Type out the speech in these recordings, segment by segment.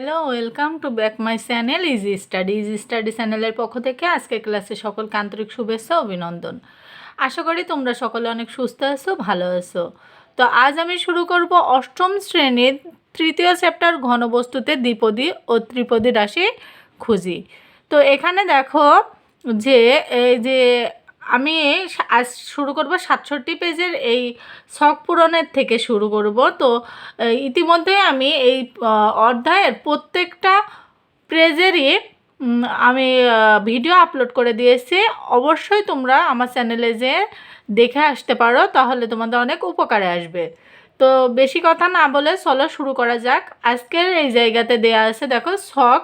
Hello welcome to back my channel easy study easy study চ্যানেলের পক্ষ থেকে আজকে ক্লাসে সকলকে আন্তরিক শুভেচ্ছা অভিনন্দন। আশা করি তোমরা সকলে অনেক সুস্থ আছো, ভালো আছো। তো আজ আমি শুরু করব অষ্টম শ্রেণির তৃতীয় চ্যাপ্টার ঘনবস্তুতে দ্বিপদী ও ত্রিপদী রাশি খুঁজি। তো এখানে দেখো যে, এই যে আমি আজ শুরু করব সাতষট্টি পেজের এই শখ পূরণের থেকে শুরু করব। তো ইতিমধ্যে আমি এই অধ্যায়ের প্রত্যেকটা পেজেরই আমি ভিডিও আপলোড করে দিয়েছি। অবশ্যই তোমরা আমার চ্যানেলে যে দেখে আসতে পারো, তাহলে তোমাদের অনেক উপকারে আসবে। তো, বেশি কথা না বলে চলো শুরু করা যাক। আজকের এই জায়গাতে দেয়া আছে, দেখো, শখ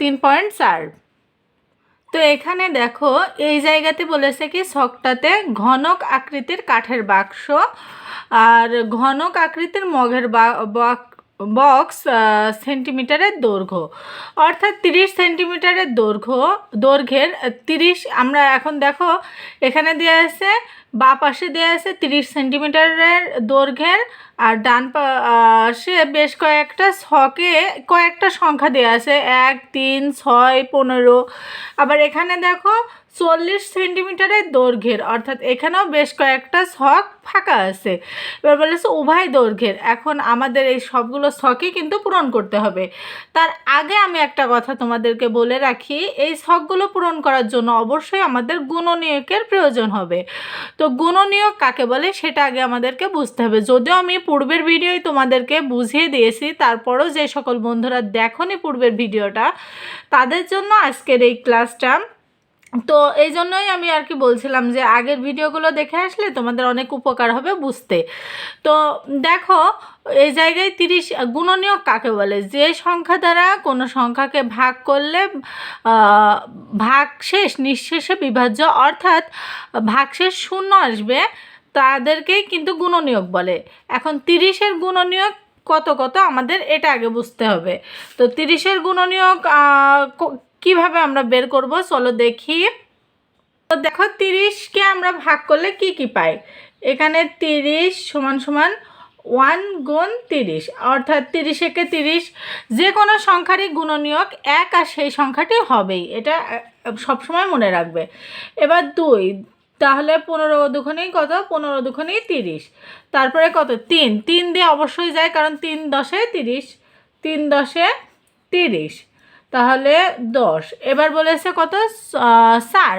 তিন পয়েন্ট চার। তো এখানে দেখো, এই জায়গাতে বলেছে কি শখটাতে ঘনক আকৃতির কাঠের বাক্স, আর ঘনক আকৃতির মগের বক্স সেন্টিমিটারের দৈর্ঘ্য। অর্থাৎ তিরিশ সেন্টিমিটারের দৈর্ঘ্য, দৈর্ঘ্যের তিরিশ, আমরা এখন দেখো, এখানে দেওয়া আছে, বা পাশে দেওয়া আছে তিরিশ সেন্টিমিটারের দৈর্ঘ্যের, আর ডান পাশে বেশ কয়েকটা ছকে কয়েকটা সংখ্যা দেওয়া আছে, এক, তিন, ছয়, পনেরো। আবার এখানে দেখো চল্লিশ সেন্টিমিটারের দৈর্ঘ্যের, অর্থাৎ এখানেও বেশ কয়েকটা ছক ফাঁকা আছে। এবার বলেছে উভয় দৈর্ঘ্যের। এখন আমাদের এই সবগুলো শখই কিন্তু পূরণ করতে হবে। তার আগে আমি একটা কথা তোমাদেরকে বলে রাখি, এই শখগুলো পূরণ করার জন্য অবশ্যই আমাদের গুণনীয়কের প্রয়োজন হবে। তো গুণনীয়ক কাকে বলে সেটা আগে আমাদেরকে বুঝতে হবে। যদিও আমি পূর্বের ভিডিওই তোমাদেরকে বুঝিয়ে দিয়েছি, তারপরও যে সকল বন্ধুরা দেখনি পূর্বের ভিডিওটা, তাদের জন্য আজকের এই ক্লাসটা তো এই জন্যই আমি আর কি বলছিলাম যে আগের ভিডিওগুলো দেখে আসলে তোমাদের অনেক উপকার হবে বুঝতে। তো দেখো এই জায়গায় তিরিশ গুণনীয়ক কাকে বলে? যে সংখ্যা দ্বারা কোনো সংখ্যাকে ভাগ করলে আহ, ভাগশেষ নিঃশেষে বিভাজ্য অর্থাৎ ভাগশেষ শূন্য আসবে তাদেরকেই কিন্তু গুণনীয়ক বলে। এখন তিরিশের গুণনীয়ক কত কত আমাদের এটা আগে বুঝতে হবে। তো তিরিশের গুণনীয়ক কীভাবে আমরা বের করব? চলো দেখি। তো দেখো, তিরিশকে আমরা ভাগ করলে কি কি পাই? এখানে তিরিশ সমান সমান ওয়ান গুণ তিরিশ, অর্থাৎ তিরিশ একে তিরিশ যে কোনো সংখ্যারই গুণনীয়ক এক, আর সেই সংখ্যাটি হবেই। এটা সবসময় মনে রাখবে। এবার দুই, তাহলে পনেরো দুখানেই কত? পনেরো দুখানেই তিরিশ। তারপরে কত? তিন। তিন দিয়ে অবশ্যই যায়, কারণ তিন দশে তিরিশ, তিন দশে তিরিশ। তাহলে দশ। এবার বলেছে কত? সার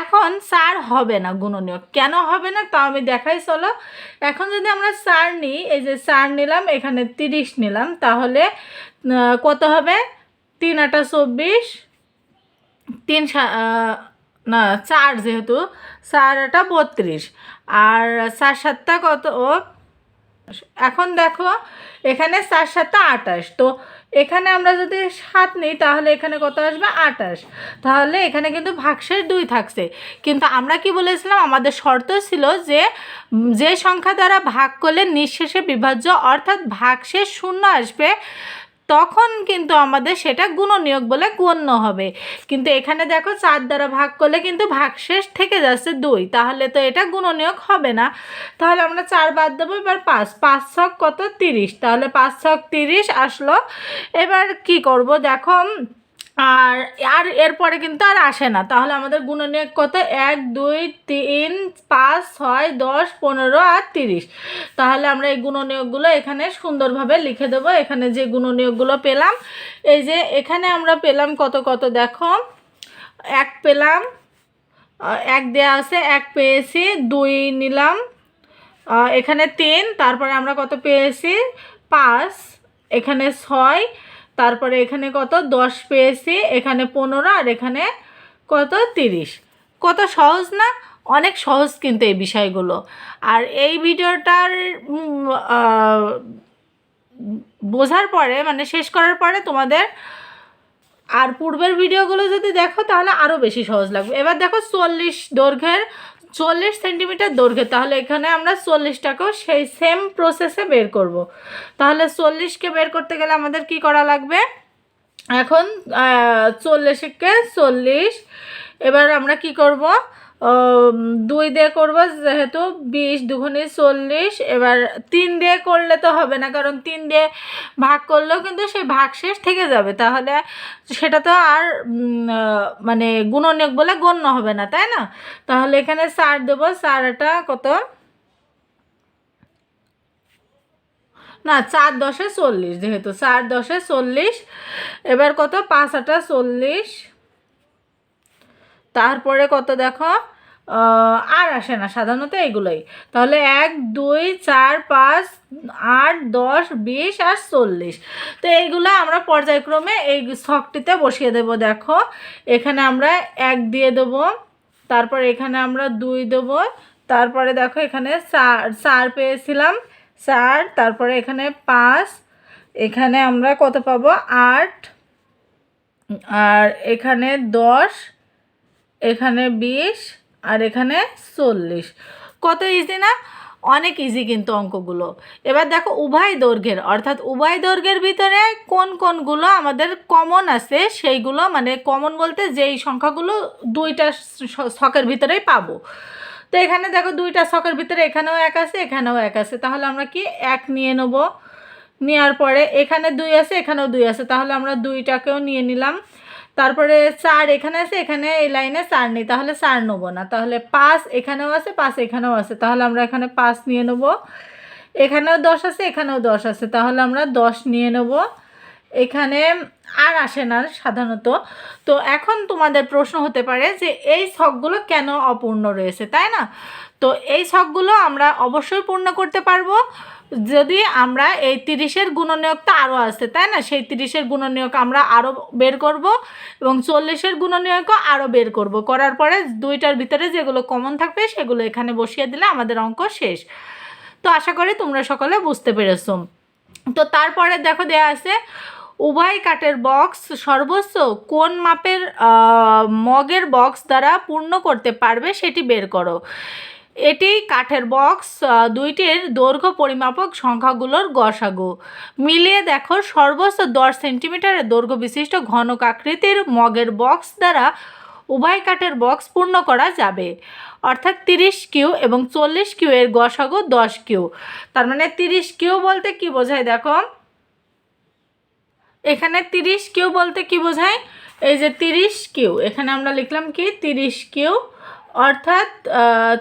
এখন সার হবে না গুণনীয় কেন হবে না তা আমি দেখাই, চলো। এখন যদি আমরা সার নিই, এই যে চার নিলাম, এখানে তিরিশ নিলাম, তাহলে কত হবে? তিন আটা চব্বিশ, তিন না, চার যেহেতু, চার আটা বত্রিশ। আর চার সাতটা কত? ও এখন দেখো, এখানে চার সাতটা আটাশ তো এখানে আমরা যদি সাত নিই, তাহলে এখানে কত আসবে? আটাশ তাহলে এখানে কিন্তু ভাগশেষ দুই থাকছে। কিন্তু আমরা কি বলেছিলাম? আমাদের শর্ত ছিল যে যে সংখ্যা দ্বারা ভাগ করলে নিঃশেষে বিভাজ্য, অর্থাৎ ভাগশেষ শূন্য আসবে তখন কিন্তু আমাদের সেটা গুণনীয়ক বলে গণ্য হবে। কিন্তু এখানে দেখো চার দ্বারা ভাগ করলে কিন্তু ভাগশেষ থেকে যাচ্ছে দুই। তাহলে তো এটা গুণনীয়ক হবে না। তাহলে আমরা চার বাদ দেবো, এবার পাঁচ। পাঁচ ছক কত? তিরিশ। তাহলে পাঁচ ছক তিরিশ আসলো। এবার কি করব? দেখো আর আর এরপরে কিন্তু আর আসে না। তাহলে আমাদের গুণনীয়ক কত? এক, দুই, তিন, পাঁচ, ছয়, দশ, পনেরো আর তিরিশ। তাহলে আমরা এই গুণনীয়কগুলো এখানে সুন্দরভাবে লিখে দেবো। এখানে যে গুণনীয়কগুলো পেলাম, এই যে এখানে আমরা পেলাম কত কত? দেখো, এক পেলাম, এক দেয়া আছে, এক পেয়েছি, দুই নিলাম এখানে তিন, তারপরে আমরা কত পেয়েছি? পাঁচ, এখানে ছয় তারপরে এখানে কত? দশ পেয়েছি, এখানে পনেরো আর এখানে কত? তিরিশ। কত সহজ না? অনেক সহজ কিন্তু এই বিষয়গুলো। আর এই ভিডিওটার বোঝার পরে মানে শেষ করার পরে তোমাদের আর পূর্বের ভিডিওগুলো যদি দেখো তাহলে আরও বেশি সহজ লাগবে। এবার দেখো চল্লিশ দৈর্ঘ্যের চল্লিশ সেন্টিমিটার দৈর্ঘ্যে। তাহলে এখানে আমরা চল্লিশটাকেও সেই সেম প্রসেসে বের করব। তাহলে চল্লিশকে বের করতে গেলে আমাদের কি করা লাগবে? এখন চল্লিশকে চল্লিশ। এবার আমরা কি করব? দুই দিয়ে করব, যেহেতু বিশ, দুগুণে চল্লিশ, এবার তিন দিয়ে করলে তো হবে না, কারণ তিন দিয়ে ভাগ করলেও কিন্তু সেই ভাগ শেষ থেকে যাবে, তাহলে সেটা তো আর মানে গুণনীয়ক বলে গণ্য হবে না, তাই না? তাহলে এখানে চার দেবো, চারটা কত? না, চার দশে চল্লিশ, যেহেতু চার দশে চল্লিশ, এবার কত? পাঁচ আটা চল্লিশ। তারপরে কত দেখো? আর আসে না, সাধারণত এগুলোই। তাহলে এক, দুই, চার, পাঁচ, আট, দশ, বিশ আর চল্লিশ। তো এইগুলো আমরা পর্যায়ক্রমে এই ছকটিতে বসিয়ে দেব, দেখো। এখানে আমরা এক দিয়ে দেবো, তারপর এখানে আমরা দুই দেবো, তারপরে দেখো এখানে চার চার পেয়েছিলাম, চার, তারপরে এখানে পাঁচ, এখানে আমরা কত পাবো? আট, আর এখানে দশ এখানে বিশ আর এখানে চল্লিশ। কত ইজি না? অনেক ইজি কিন্তু অঙ্কগুলো। এবার দেখো উভয় দৈর্ঘ্যের, অর্থাৎ উভয় দৈর্ঘ্যের ভিতরে কোন কোনগুলো আমাদের কমন আছে, সেইগুলো মানে কমন বলতে যেই সংখ্যাগুলো দুইটা ছকের ভিতরেই পাবো। তো এখানে দেখো দুইটা ছকের ভিতরে এখানেও এক আছে, এখানেও এক আছে। তাহলে আমরা কি এক নিয়ে নেব? নেওয়ার পরে এখানে দুই আছে, এখানেও দুই আছে। তাহলে আমরা দুইটাকেও নিয়ে নিলাম। তারপরে চার এখানে আছে, এখানে এই লাইনে চার নেই, তাহলে চার নেব না। তাহলে পাঁচ এখানেও আছে পাঁচ এখানেও আছে। তাহলে আমরা এখানে পাঁচ নিয়ে নেব। এখানেও দশ আছে, এখানেও দশ আছে। তাহলে আমরা দশ নিয়ে নেব। এখানে আর আসে না সাধারণত। তো এখন তোমাদের প্রশ্ন হতে পারে যে এই ছকগুলো কেন অপূর্ণ রয়েছে, তাই না? তো এই ছকগুলো আমরা অবশ্যই পূর্ণ করতে পারব। যদি আমরা এই তিরিশের গুণনীয়কটা আরও আছে, তাই না? সেই তিরিশের গুণনীয়ক আমরা আরও বের করব এবং চল্লিশের গুণনীয়কও আরও বের করব। করার পরে দুইটার ভিতরে যেগুলো কমন থাকবে সেগুলো এখানে বসিয়ে দিলে আমাদের অঙ্ক শেষ। তো আশা করি তোমরা সকলে বুঝতে পেরেছ। তো তারপরে দেখো দেয়া আছে, উভয় কাঠের বক্স সর্বোচ্চ কোন মাপের মগের বক্স দ্বারা পূর্ণ করতে পারবে সেটি বের করো। এটি কাঠের বক্স দুইটির দৈর্ঘ্য পরিমাপক সংখ্যাগুলোর গসাগু। মিলিয়ে দেখো, সর্বোচ্চ দশ সেন্টিমিটারের দৈর্ঘ্য বিশিষ্ট ঘনক আকৃতির মগের বক্স দ্বারা উভয় কাঠের বক্স পূর্ণ করা যাবে। অর্থাৎ তিরিশ কিউ এবং চল্লিশ কিউ এর গসাগু দশ কিউ তার মানে তিরিশ কিউ বলতে কি বোঝায় দেখো? এখানে তিরিশ কিউ বলতে কি বোঝায়? এই যে তিরিশ কিউ এখানে আমরা লিখলাম কি? তিরিশ কিউ অর্থাৎ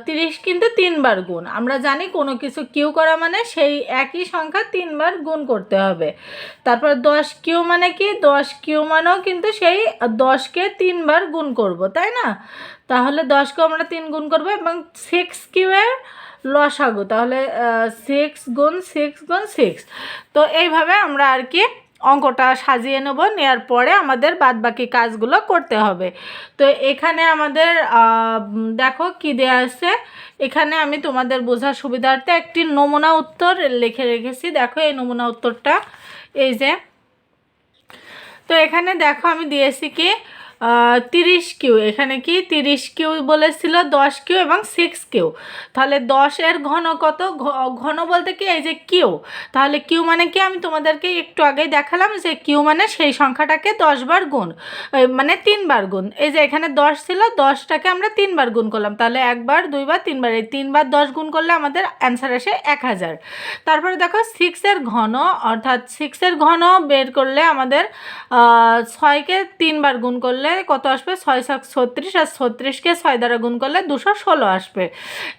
তিরিশ কিন্তু তিনবার গুণ। আমরা জানি কোনো কিছু কিউ করা মানে সেই একই সংখ্যা তিনবার গুণ করতে হবে। তারপর দশ কিউ মানে কি? দশ কিউ মানেও কিন্তু সেই দশকে তিনবার গুণ করব, তাই না? তাহলে দশকে আমরা তিন গুণ করব এবং সিক্স কিউয়ের লসাগু, তাহলে সিক্স গুণ সিক্স গুণ সিক্স তো এইভাবে আমরা আর কি অঙ্কটা সাজিয়ে নেব নেওয়ার পরে আমাদের বাদবাকি কাজগুলো করতে হবে। তো এখানে আমাদের দেখো কি দেয়া আছে। এখানে আমি তোমাদের বোঝার সুবিধার্থে একটি নমুনা উত্তর লিখে রেখেছি। দেখো এই নমুনা উত্তরটা, এই যে। তো এখানে দেখো আমি দিয়েছি কি তিরিশ কিউ, এখানে কি তিরিশ কিউ বলেছিল, দশ কিউ এবং সিক্স কিউ। তাহলে দশের ঘন কত? ঘন বলতে কি এই যে কিউ? তাহলে কিউ মানে কি? আমি তোমাদেরকে একটু আগেই দেখালাম যে কিউ মানে সেই সংখ্যাটাকে দশবার গুণ মানে তিনবার গুণ। এই যে এখানে দশ ছিল, দশটাকে আমরা তিনবার গুণ করলাম। তাহলে একবার দুইবার তিনবার এই তিনবার দশ গুণ করলে আমাদের অ্যান্সার আসে এক হাজার। তারপরে দেখো সিক্সের ঘন, অর্থাৎ সিক্সের ঘন বের করলে আমাদের ছয়কে তিনবার গুণ করলে কত আসবে? ছয় সাত, ছত্রিশ আর ছত্রিশকে ছয় দ্বারা গুণ করলে দুশো ষোলো আসবে।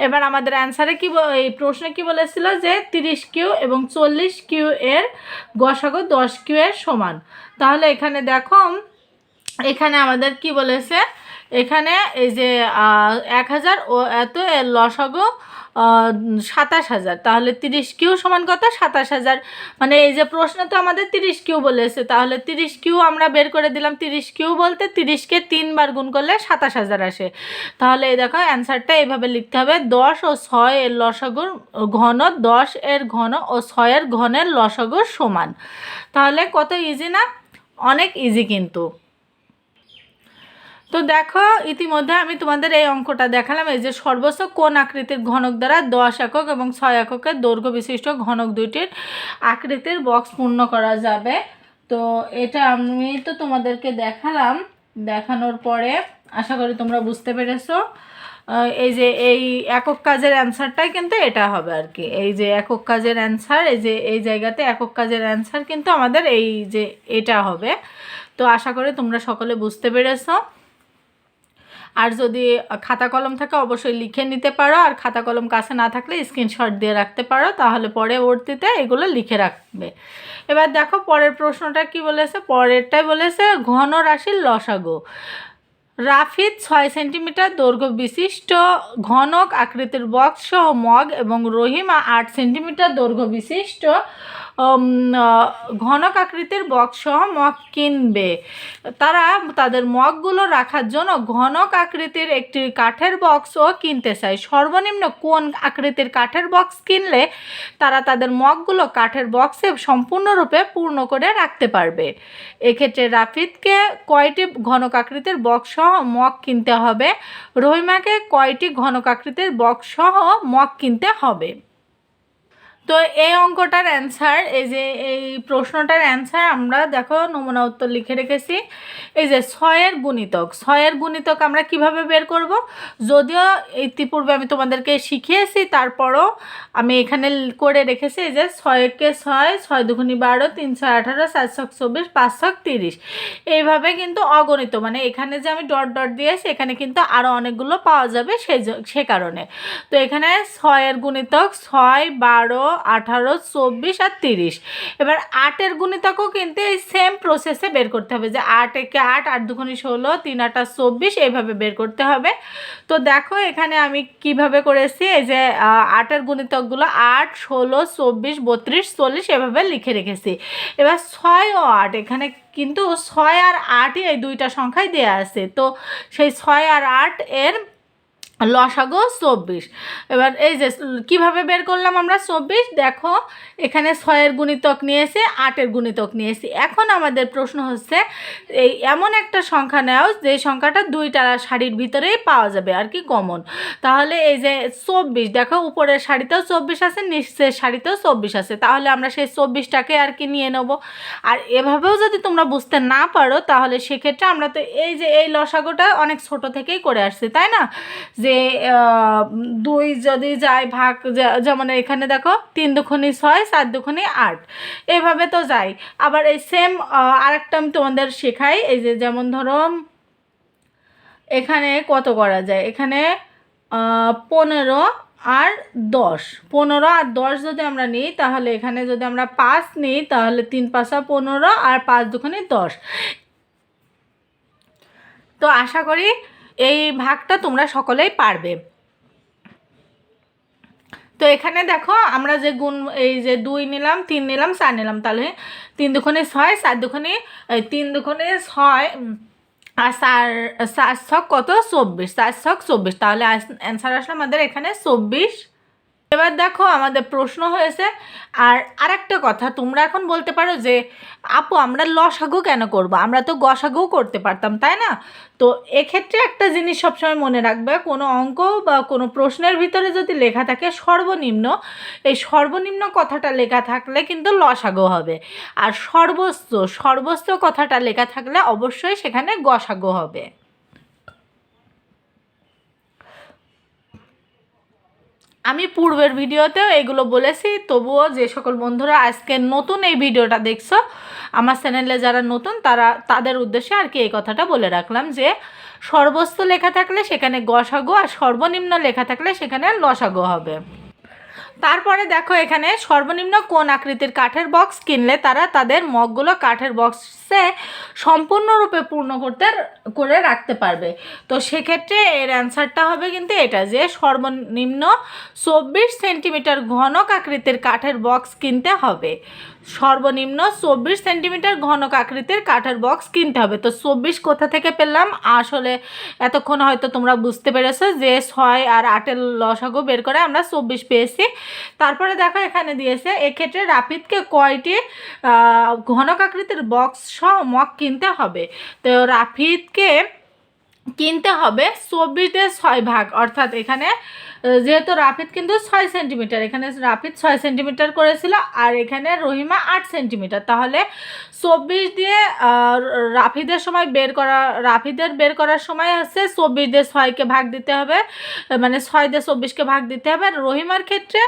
এবার আমাদের অ্যান্সারে কি এই প্রশ্নে কি বলেছিল যে তিরিশ কিউ এবং চল্লিশ কিউ এর গসাগু দশ কিউ এর সমান। তাহলে এখানে দেখো, এখানে আমাদের কি বলেছে? এখানে এই যে এক হাজার ও এত লসাগু সাতাশ হাজার। তাহলে তিরিশ কিউ সমান কত? সাতাশ হাজার। মানে এই যে প্রশ্ন তো আমাদের তিরিশ কিউ বলেছে, তাহলে তিরিশ কিউ আমরা বের করে দিলাম তিরিশ কিউ বলতে তিরিশকে তিনবার গুণ করলে সাতাশ হাজার আসে। তাহলে এই দেখো অ্যান্সারটা এইভাবে লিখতে হবে, দশ ও ছয় এর লসাগুর ঘন, দশ এর ঘন ও ছয়ের ঘনের লসাগুর সমান। তাহলে কত ইজি না? অনেক ইজি কিন্তু। তো দেখো, ইতিমধ্যে আমি তোমাদের এই অঙ্কটা দেখালাম। এই যে সর্বোচ্চ কোন আকৃতির ঘনক দ্বারা দশ একক এবং ছয় এককের দৈর্ঘ্য বিশিষ্ট ঘনক দুইটির আকৃতির বক্স পূর্ণ করা যাবে। তো এটা আমি তো তোমাদেরকে দেখালাম। দেখানোর পরে আশা করি তোমরা বুঝতে পেরেছ। এই যে এই একক কাজের অ্যান্সারটাই কিন্তু এটা হবে আর কি। এই যে একক কাজের অ্যান্সার, এই যে এই জায়গাতে একক কাজের অ্যান্সার কিন্তু আমাদের এই যে এটা হবে। তো আশা করি তোমরা সকলে বুঝতে পেরেছ। আর যদি খাতা কলম থাকে, অবশ্যই লিখে নিতে পারো। আর খাতা কলম কাছে না থাকলে স্ক্রিনশট দিয়ে রাখতে পারো। তাহলে পরবর্তীতে এগুলো লিখে রাখবে। এবার দেখো, পরের প্রশ্নটা কি বলেছে? পরেরটাই বলেছে, ঘন রাশির লসাগু। রাফিদ ছয় সেন্টিমিটার দৈর্ঘ্য বিশিষ্ট, ঘনক আকৃতির বক্স সহ মগ এবং রহিমা আট সেন্টিমিটার দৈর্ঘ্য বিশিষ্ট ঘনক আকৃতির বক্স সহ মগ কিনবে। তারা তাদের মগগুলো রাখার জন্য ঘনক আকৃতির একটি কাঠের বক্সও কিনতে চায়। সর্বনিম্ন কোন আকৃতির কাঠের বক্স কিনলে তারা তাদের মগগুলো কাঠের বক্সে সম্পূর্ণরূপে পূর্ণ করে রাখতে পারবে? এক্ষেত্রে রাফিদকে কয়টি ঘনক আকৃতির বক্স সহ মগ কিনতে হবে। রহিমাকে কয়টি ঘনকাকৃতির বক্স সহ মগ কিনতে হবে? তো এই অঙ্কটার অ্যান্সার এই যে এই প্রশ্নটার অ্যান্সার আমরা দেখো নমুনা উত্তর লিখে রেখেছি। এই যে ছয়ের গুণিতক ছয়ের গুণিতক আমরা কীভাবে বের করব? যদিও ইতিপূর্বে আমি তোমাদেরকে শিখিয়েছি, তারপরও আমি এখানে করে রেখেছি এই যে ছয়কে ছয় ছয় দুগুনি বারো, তিন ছয় আঠারো, সাত ছক চব্বিশ, পাঁচ ছক তিরিশ। এইভাবে কিন্তু অগণিত মানে এখানে যে আমি ডট ডট দিয়েছি, এখানে কিন্তু আরও অনেকগুলো পাওয়া যাবে সেই সে কারণে। তো এখানে ছয়ের গুণিতক, ছয়, বারো আঠারো, চব্বিশ আর তিরিশ। এবার আটের গুণিতকও কিন্তু এই সেম প্রসেসে বের করতে হবে যে আট একে আট আট দুগুণি ষোলো, তিন আটা চব্বিশ, এইভাবে বের করতে হবে। তো দেখো এখানে আমি কীভাবে করেছি, এই যে আটের গুণিতকগুলো আট, ষোলো, চব্বিশ, বত্রিশ, চল্লিশ, এভাবে লিখে রেখেছি। এবার ছয় ও আট, এখানে কিন্তু ছয় আর আটই এই দুইটা সংখ্যাই দেওয়া আছে। তো সেই ছয় আর আট এর লসাগো চব্বিশ। এবার এই যে কীভাবে বের করলাম আমরা? চব্বিশ, দেখো, এখানে ছয়ের গুণিতক নিয়েছে, আটের গুণিতক নিয়েছি। এখন আমাদের প্রশ্ন হচ্ছে, এই এমন একটা সংখ্যা নেও, যে সংখ্যাটা দুইটা শাড়ির ভিতরেই পাওয়া যাবে, আর কি কমন তাহলে এই যে চব্বিশ, দেখো, উপরের শাড়িতেও চব্বিশ আছে, নিচের শাড়িতেও চব্বিশ আছে। তাহলে আমরা সেই চব্বিশটাকে আর কি নিয়ে নেব। আর এভাবেও যদি তোমরা বুঝতে না পারো, তাহলে সেক্ষেত্রে আমরা তো এই যে এই লসাগোটা অনেক ছোট থেকেই করে আসছি, তাই না? যে দুই যদি যায় ভাগ যেমন এখানে দেখো তিন দুখনি ছয় চার দুখনি আট। এভাবে তো যাই। আবার এই সেম আরেকটা আমি তোমাদের শেখাই। এই যে যেমন ধরো এখানে কত করা যায়? এখানে পনেরো আর দশ। পনেরো আর দশ যদি আমরা নিই, তাহলে এখানে যদি আমরা পাঁচ নিই, তাহলে তিন পাঁচা পনেরো আর পাঁচ দুখানে দশ। তো আশা করি এই ভাগটা তোমরা সকলেই পারবে। তো এখানে দেখো, আমরা যে গুণ, এই যে দুই নিলাম, তিন নিলাম, চার নিলাম, তাহলে তিন দুখানে ছয়, চার দুখানে তিন দুখানে ছয় আর চার চার ছক কত? চব্বিশ, চার ছক চব্বিশ, তাহলে অ্যান্সার আসলে আমাদের এখানে চব্বিশ। এবার দেখো আমাদের প্রশ্ন হয়েছে, আর আরেকটা কথা, তোমরা এখন বলতে পারো যে, আপু, আমরা লসাগু কেন করব? আমরা তো গসাগু করতে পারতাম, তাই না? তো এক্ষেত্রে একটা জিনিস সবসময় মনে রাখবে, কোনো অঙ্ক বা কোনো প্রশ্নের ভিতরে যদি লেখা থাকে সর্বনিম্ন, এই সর্বনিম্ন কথাটা লেখা থাকলে কিন্তু লসাগু হবে। আর সর্বোচ্চ সর্বোচ্চ কথাটা লেখা থাকলে অবশ্যই সেখানে গসাগু হবে। আমি পূর্বের ভিডিওতেও এগুলো বলেছি, তবুও যে সকল বন্ধুরা আজকে নতুন এই ভিডিওটা দেখছ, আমার চ্যানেলে যারা নতুন তারা, তাদের উদ্দেশ্যে আর কি এই কথাটা বলে রাখলাম যে সর্বস্ত লেখা থাকলে সেখানে গসাগো আর সর্বনিম্ন লেখা থাকলে সেখানে লসাগো হবে। তারপরে দেখো এখানে সর্বনিম্ন কোন আকৃতির কাঠের বক্স কিনলে তারা তাদের মগগুলো কাঠের বক্সে সম্পূর্ণরূপে পূর্ণ করতে, করে রাখতে পারবে। তো সেক্ষেত্রে এর অ্যান্সারটা হবে কিন্তু এটা যে সর্বনিম্ন চব্বিশ সেন্টিমিটার ঘনক আকৃতির কাঠের বক্স কিনতে হবে। সর্বনিম্ন চব্বিশ সেন্টিমিটার ঘনক আকৃতির কাঠের বক্স কিনতে হবে। তো চব্বিশ কোথা থেকে পেলাম? আসলে এতক্ষণ হয়তো তোমরা বুঝতে পেরেছ যে ছয় আর আটের লসাগু বের করে আমরা চব্বিশ পেয়েছি। তারপরে দেখো এখানে দিয়েছে, এক্ষেত্রে রাপিদকে কয়টি ঘনক আকৃতির বক্স সহ মগ কিনতে হবে? তো রাফিদকে কিনতে হবে চব্বিশে ছয় ভাগ। অর্থাৎ এখানে যেহেতু রাফিদ কিন্তু ছয় সেন্টিমিটার, এখানে রাফিদ ছয় সেন্টিমিটার করেছিল আর এখানে রহিমা আট সেন্টিমিটার। তাহলে চব্বিশ দিয়ে রাফিদের সময় বের করা, রাফিদের বের করার সময় হচ্ছে চব্বিশ দিয়ে ছয়কে ভাগ দিতে হবে মানে ছয় দিয়ে চব্বিশকে ভাগ দিতে হবে। আর রহিমার ক্ষেত্রে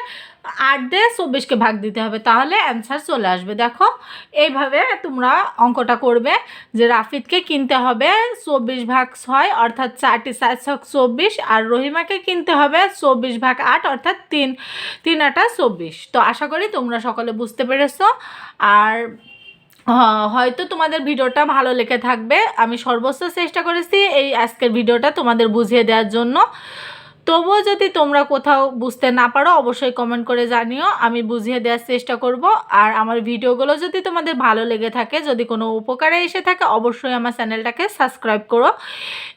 আট দিয়ে চব্বিশকে ভাগ দিতে হবে, তাহলে অ্যান্সার চলে আসবে। দেখো, এইভাবে তোমরা অঙ্কটা করবে যে রাফিদকে কিনতে হবে চব্বিশ ভাগ ছয়, অর্থাৎ চারটি চার ছক চব্বিশ, আর রহিমাকে কিনতে হবে চব্বিশ ভাগ আট, অর্থাৎ তিন তিন আটা চব্বিশ। তো আশা করি তোমরা সকলে বুঝতে পেরেছ। আর হয়তো তোমাদের ভিডিওটা ভালো লেগে থাকবে। আমি সর্বোচ্চ চেষ্টা করেছি এই আজকের ভিডিওটা তোমাদের বুঝিয়ে দেওয়ার জন্য। তবুও যদি তোমরা কোথাও বুঝতে না পারো, অবশ্যই কমেন্ট করে জানিও। আমি বুঝিয়ে দেওয়ার চেষ্টা করব। আর আমার ভিডিওগুলো যদি তোমাদের ভালো লেগে থাকে, যদি কোনো উপকারে এসে থাকে, অবশ্যই আমার চ্যানেলটাকে সাবস্ক্রাইব করো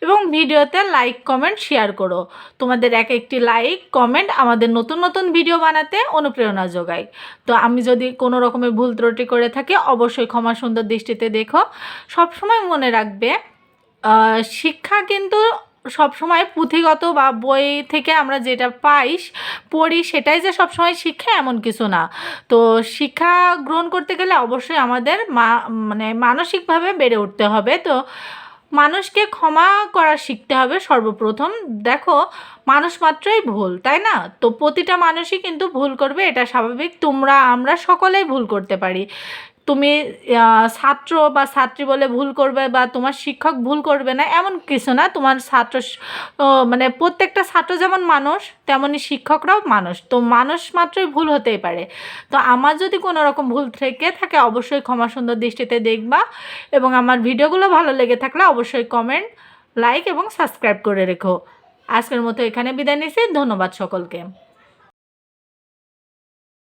এবং ভিডিওতে লাইক কমেন্ট শেয়ার করো। তোমাদের এক একটি লাইক কমেন্ট আমাদের নতুন নতুন ভিডিও বানাতে অনুপ্রেরণা যোগায়। তো আমি যদি কোনো রকমের ভুল ত্রুটি করে থাকি, অবশ্যই ক্ষমা সুন্দর দৃষ্টিতে দেখো। সবসময় মনে রাখবে শিক্ষা কিন্তু সবসময় পুঁথিগত বা বই থেকে আমরা যেটা পাই, পড়ি সেটাই যে সবসময় শিক্ষা এমন কিছু না। তো শিক্ষা গ্রহণ করতে গেলে অবশ্যই আমাদের মা মানে মানসিকভাবে বেড়ে উঠতে হবে। তো মানুষকে ক্ষমা করা শিখতে হবে সর্বপ্রথম। দেখো, মানুষ মাত্রই ভুল, তাই না? তো প্রতিটা মানুষই কিন্তু ভুল করবে, এটা স্বাভাবিক। তোমরা, আমরা সকলেই ভুল করতে পারি। তুমি ছাত্র বা ছাত্রী বলে ভুল করবে বা তোমার শিক্ষক ভুল করবে না, এমন কিছু না। তোমার ছাত্র মানে প্রত্যেকটা ছাত্র যেমন মানুষ তেমনই শিক্ষকরাও মানুষ। তো মানুষ মাত্রই ভুল হতেই পারে। তো আমার যদি কোনো রকম ভুল থেকে থাকে, অবশ্যই ক্ষমা সুন্দর দৃষ্টিতে দেখবা এবং আমার ভিডিওগুলো ভালো লেগে থাকলে অবশ্যই কমেন্ট, লাইক এবং সাবস্ক্রাইব করে রেখো। আজকের মতো এখানে বিদায় নিচ্ছি। ধন্যবাদ সকলকে।